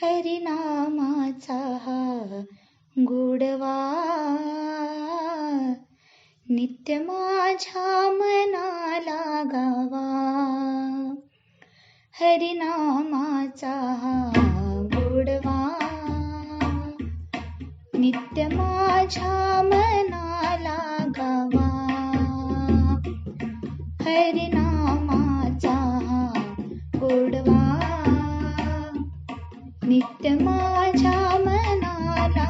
हरिनामाचा हा गोडवा. नित्य माझ्या मनाला गावा. हरिनामाचा हा गोडवा. नित्य माझ्या मनाला गावा. हरिनामाचा हा गोडवा. नित्य माझ्या मनाला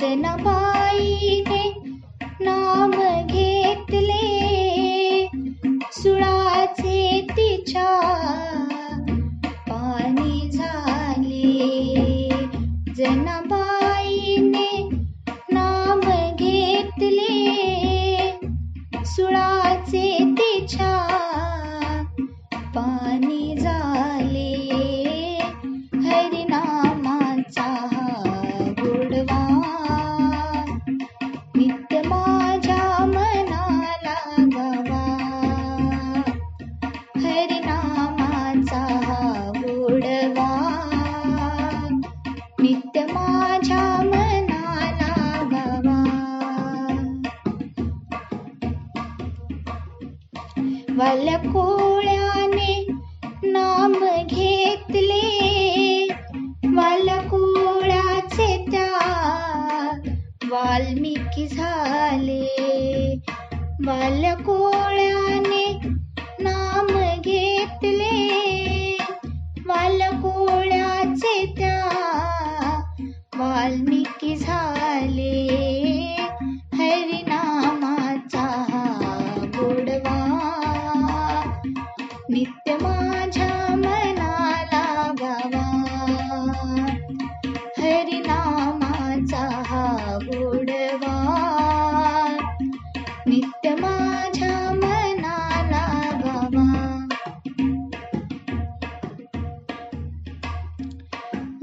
जनाबाईने नाम घेतले सुळाचे तिच्या पाणी झाले. जनाबाईने नाम घेतले सुळाचे वलकोळ्याने नाम घेतले. वलकोळाचे त्या वाल्मिकी झाले. वलको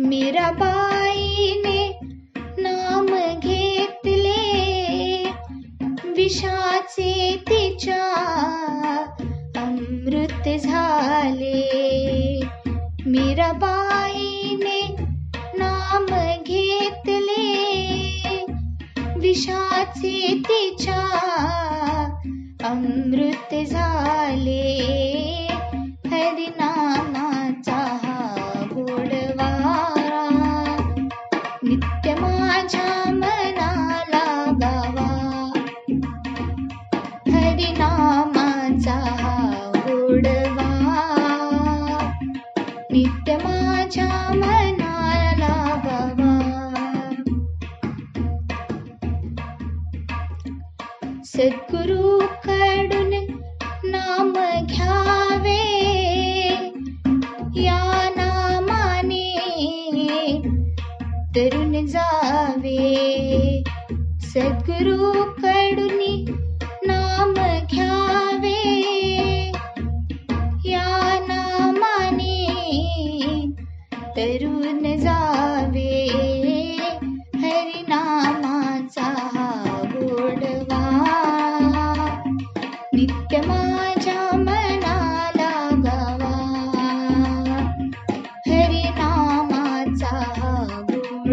मेरा बाई ने नाम घेतले विषाचे तिच्या अमृत विषाचे तिच्या माझ्या मनाला गावा सद्गुरु कडून नाम घ्यावे. या नामाने तरुण जावे. सद्गुरु कडून